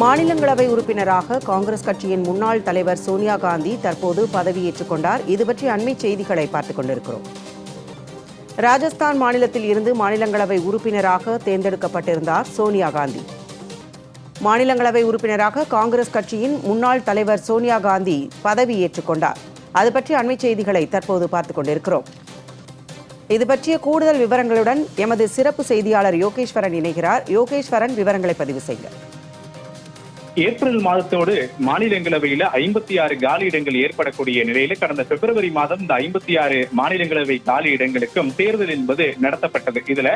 மாநிலங்களவை உறுப்பினராக காங்கிரஸ் கட்சியின் முன்னாள் தலைவர் சோனியா காந்தி தற்போது பதவியேற்றுக் கொண்டார். இது பற்றி அண்மை செய்திகளை பார்த்துக் கொண்டிருக்கிறோம். ராஜஸ்தான் மாநிலத்தில் இருந்து மாநிலங்களவை உறுப்பினராக தேர்ந்தெடுக்கப்பட்டிருந்தார் சோனியா காந்தி. மாநிலங்களவை உறுப்பினராக காங்கிரஸ் கட்சியின் முன்னாள் தலைவர் சோனியா காந்தி பதவியேற்றுக் கொண்டார். அது பற்றி அண்மை செய்திகளை தற்போது பார்த்துக் கொண்டிருக்கிறோம். இது பற்றிய கூடுதல் விவரங்களுடன் எமது சிறப்பு செய்தியாளர் யோகேஸ்வரன் இணைகிறார். யோகேஸ்வரன் விவரங்களை பதிவு செய்கிறார் ஏப்ரல் மாதத்தோடு மாநிலங்களவையில ஐம்பத்தி ஆறு காலி இடங்கள் ஏற்படக்கூடிய நிலையில கடந்த பிப்ரவரி மாதம் இந்த ஐம்பத்தி ஆறு மாநிலங்களவை காலி இடங்களுக்கும் தேர்தல் என்பது நடத்தப்பட்டது. இதுல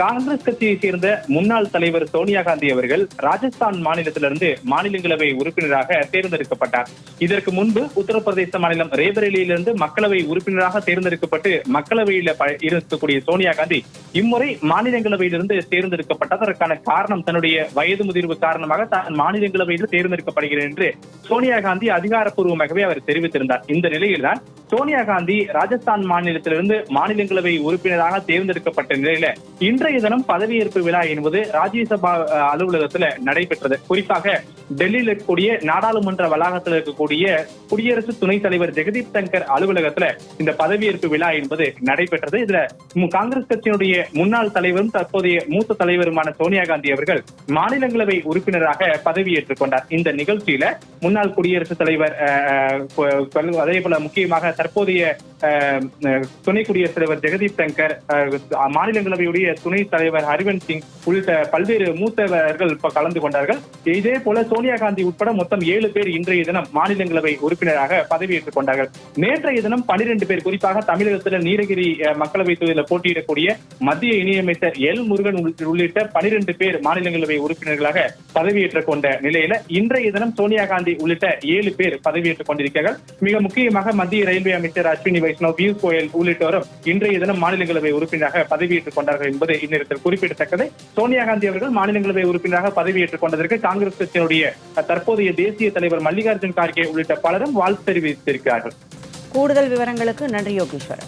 காங்கிரஸ் கட்சியை சேர்ந்த முன்னாள் தலைவர் சோனியா காந்தி அவர்கள் ராஜஸ்தான் மாநிலத்திலிருந்து மாநிலங்களவை உறுப்பினராக தேர்ந்தெடுக்கப்பட்டார். இதற்கு முன்பு உத்தரப்பிரதேச மாநிலம் ரேபரேலியிலிருந்து மக்களவை உறுப்பினராக தேர்ந்தெடுக்கப்பட்டு மக்களவையில் இருக்கக்கூடிய சோனியா காந்தி இம்முறை மாநிலங்களவையிலிருந்து தேர்ந்தெடுக்கப்பட்டதற்கான காரணம் தன்னுடைய வயது முதிர்வு காரணமாக தான் மாநிலங்களவையில் தேர்ந்தெடுக்கப்படுகிறேன் என்று சோனியா காந்தி அதிகாரப்பூர்வமாகவே அவர் தெரிவித்திருந்தார். இந்த நிலையில்தான் சோனியா காந்தி ராஜஸ்தான் மாநிலத்திலிருந்து மாநிலங்களவை உறுப்பினராக தேர்ந்தெடுக்கப்பட்ட நிலையில இன்றைய தினம் பதவியேற்பு விழா என்பது ராஜ்யசபா அஹ், அலுவலகத்துல நடைபெற்றது. குறிப்பாக டெல்லியில் இருக்கக்கூடிய நாடாளுமன்ற வளாகத்தில் இருக்கக்கூடிய குடியரசு துணைத் தலைவர் ஜெகதீப் தங்கர் அலுவலகத்துல இந்த பதவியேற்பு விழா என்பது நடைபெற்றது. இதுல காங்கிரஸ் கட்சியினுடைய முன்னாள் தலைவரும் தற்போதைய மூத்த தலைவருமான சோனியா காந்தி அவர்கள் மாநிலங்களவை உறுப்பினராக பதவியேற்றுக் கொண்டார். இந்த நிகழ்ச்சியில முன்னாள் குடியரசுத் தலைவர் அஹ், அதே போல முக்கியமாக தற்போதைய துணை குடியரசுத் தலைவர் ஜெகதீப் தங்கர் மாநிலங்களவையுடைய துணை தலைவர் ஹரிவன்ஸ் சிங் உள்ளிட்ட பல்வேறு மூத்தவர்கள் கலந்து கொண்டார்கள். இதே போல சோனியா காந்தி உட்பட மொத்தம் ஏழு பேர் இன்றைய தினம் மாநிலங்களவை உறுப்பினராக பதவியேற்றுக் கொண்டார்கள். நேற்றைய தினம் பனிரெண்டு பேர் குறிப்பாக தமிழகத்தில் நீலகிரி மக்களவை தொகுதியில் போட்டியிடக்கூடிய மத்திய இணையமைச்சர் எல் முருகன் உள்ளிட்ட பனிரெண்டு பேர் மாநிலங்களவை உறுப்பினர்களாக பதவியேற்றுக் கொண்ட நிலையில இன்றைய தினம் சோனியா காந்தி உள்ளிட்ட ஏழு பேர் பதவியேற்றுக் கொண்டிருக்கிறார்கள். மிக முக்கியமாக மத்திய ரயில்வே அமைச்சர் அஸ்வினி வைஷ்ணவ் பியூஷ் கோயல் உள்ளிட்டோரும் இன்றைய தினம் மாநிலங்களவை உறுப்பினராக பதவியேற்றுக் கொண்டார்கள் என்பது இந்நேரத்தில் குறிப்பிடத்தக்கது. சோனியா காந்தி அவர்கள் மாநிலங்களவை உறுப்பினராக பதவியேற்றுக் கொண்டதற்கு காங்கிரஸ் கட்சியினுடைய தற்போதைய தேசிய தலைவர் மல்லிகார்ஜுன் கார்கே உள்ளிட்ட பலரும் வாழ்த்து தெரிவித்திருக்கிறார்கள். கூடுதல் விவரங்களுக்கு நன்றி யோகேஸ்வரன்.